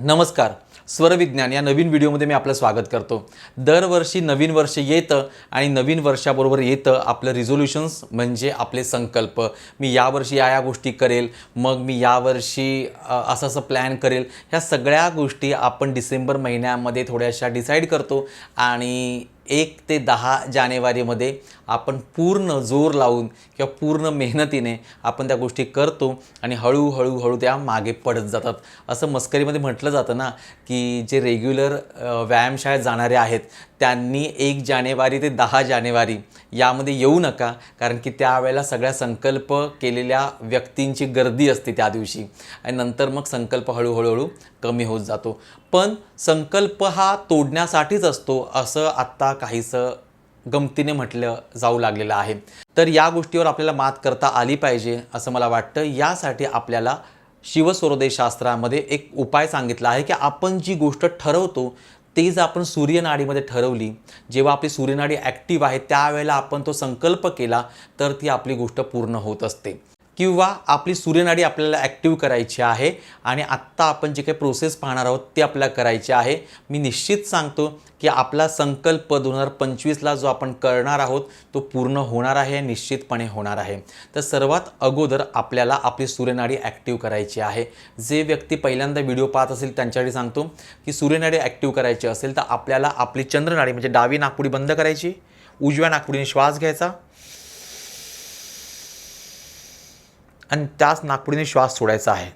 नमस्कार. स्वरविज्ञान या नवीन व्हिडिओमध्ये मी आपलं स्वागत करतो. दरवर्षी नवीन वर्ष येतं आणि नवीन वर्षाबरोबर येतं आपलं रिझोल्युशन्स म्हणजे आपले संकल्प. मी यावर्षी या या गोष्टी करेल मग मी यावर्षी असं असं प्लॅन करेल. ह्या सगळ्या गोष्टी आपण डिसेंबर महिन्यामध्ये थोड्याशा डिसाईड करतो आणि एक ते दहा जानेवारीमध्ये आपण पूर्ण जोर लावून किंवा पूर्ण मेहनतीने आपण त्या गोष्टी करतो आणि हळूहळू हळू त्या मागे पडत जातात. असं मस्करीमध्ये म्हटलं जातं ना की जे रेग्युलर व्यायामशाळेत जाणारे आहेत त्यांनी एक जानेवारी ते दहा जानेवारी यामध्ये येऊ नका कारण की त्यावेळेला सगळ्या संकल्प केलेल्या व्यक्तींची गर्दी असते त्या दिवशी. आणि नंतर मग संकल्प हळूहळूहळू कमी होत जातो. पण संकल्प हा तोडण्यासाठीच असतो असं आत्ता काहीसं गमतीने म्हटलं जाऊ लागलेलं आहे. तर या गोष्टीवर आपल्याला मात करता आली पाहिजे असं मला वाटतं. यासाठी आपल्याला शिवस्वरोदयशास्त्रामध्ये एक उपाय सांगितला आहे की आपण जी गोष्ट ठरवतो ते जर आपण सूर्यनाडीमध्ये ठरवली जेव्हा आपली सूर्यनाडी ॲक्टिव्ह आहे त्यावेळेला आपण तो संकल्प केला तर ती आपली गोष्ट पूर्ण होत असते. किंवा आपली सूर्यनाडी आपल्याला ॲक्टिव्ह करायची आहे आणि आत्ता आपण जे काही प्रोसेस पाहणार आहोत ते आपल्याला करायचे आहे. मी निश्चित सांगतो की आपला संकल्प दोन हजार पंचवीसला जो आपण करणार आहोत तो पूर्ण होणार आहे निश्चितपणे होणार आहे. तर सर्वात अगोदर आपल्याला आपली सूर्यनाडी ॲक्टिव्ह करायची आहे. जे व्यक्ती पहिल्यांदा व्हिडिओ पाहत असेल त्यांच्यासाठी सांगतो की सूर्यनाडी ॲक्टिव्ह करायची असेल तर आपल्याला आपली चंद्रनाडी म्हणजे डावी नागपुडी बंद करायची उजव्या नागपुडीने श्वास घ्यायचा आणि त्याच नागपुडीने श्वास सोडायचा आहे.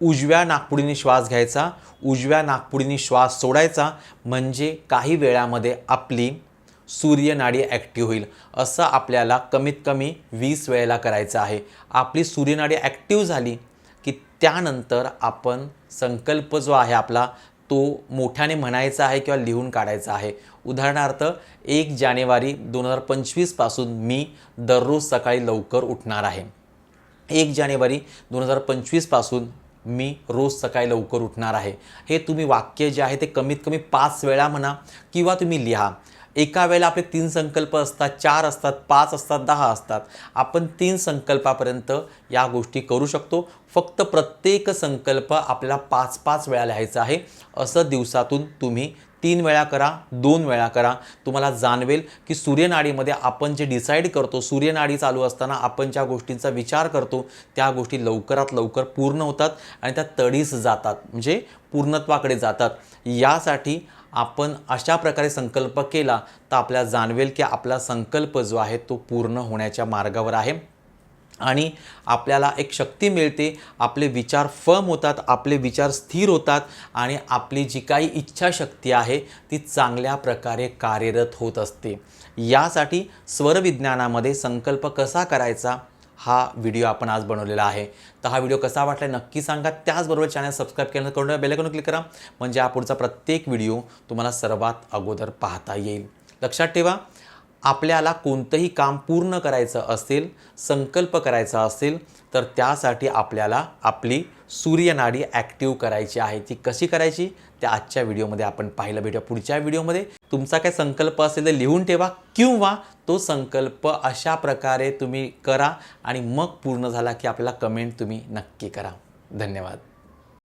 उजव्या नागपुडीने श्वास घ्यायचा उजव्या नागपुडीने श्वास सोडायचा म्हणजे काही वेळामध्ये आपली सूर्यनाडी ॲक्टिव्ह होईल. असं आपल्याला कमीत कमी वीस वेळेला करायचं आहे. आपली सूर्यनाडी ॲक्टिव्ह झाली की त्यानंतर आपण संकल्प जो आहे आपला तो मोठ्याने म्हणायचा आहे किंवा लिहून काढायचा आहे. उदाहरणार्थ एक जानेवारी दोन हजार पंचवीसपासून मी दररोज सकाळी लवकर उठणार आहे. एक जानेवारी दोन हजार पंचवीसपासून मी रोज सकाळी लवकर उठणार आहे. हे तुम्ही वाक्य जे आहे ते कमीत कमी पाच वेळा म्हणा किंवा तुम्ही लिहा. एका वेळेला आपले तीन संकल्प असतात चार असतात पाच असतात दहा असतात. आपण तीन संकल्पापर्यंत या गोष्टी करू शकतो. फक्त प्रत्येक संकल्प आपल्याला पाच पाच वेळा लिहायचा आहे. असं दिवसातून तुम्ही तीन वेळा करा दोन वेळा करा. तुम्हाला जाणवेल की सूर्यनाडीमध्ये आपण जे डिसाईड करतो सूर्यनाडी चालू असताना आपण ज्या गोष्टींचा विचार करतो त्या गोष्टी लवकरात लवकर पूर्ण होतात आणि त्या तडीस जातात म्हणजे पूर्णत्वाकडे जातात. यासाठी आपण अशा प्रकारे संकल्प केला तर आपल्याला जाणवेल की आपला संकल्प जो आहे तो पूर्ण होण्याच्या मार्गावर आहे. आणि आपल्याला एक शक्ती मिळते आपले विचार फर्म होतात आपले विचार स्थिर होतात आणि आपली जी काही इच्छाशक्ती आहे ती चांगल्या प्रकारे कार्यरत होत असते. यासाठी स्वरविज्ञानामध्ये संकल्प कसा करायचा? हा व्हिडिओ आपण आज बनवलेला आहे. तर हा व्हिडिओ कसा वाटला नक्की सांगा. त्याचबरोबर चॅनल सबस्क्राईब केलं करून बेलायकॉन क्लिक करा. म्हणजे हा पुढचा प्रत्येक व्हिडिओ तुम्हाला सर्वात अगोदर पाहता येईल. लक्षात ठेवा. आपल्याला कोणतंही काम पूर्ण करायचं असेल संकल्प करायचा असेल तर त्यासाठी आपल्याला आपली सूर्यनाडी ॲक्टिव्ह करायची आहे. ती कशी करायची? त्या आजच्या व्हिडिओमध्ये आपण पाहिलं भेटूया. पुढच्या व्हिडिओमध्ये तुमचा काय संकल्प असेल तर लिहून ठेवा किंवा तो संकल्प अशा प्रकारे तुम्ही करा आणि मग पूर्ण झाला की आपल्याला कमेंट तुम्ही नक्की करा. धन्यवाद.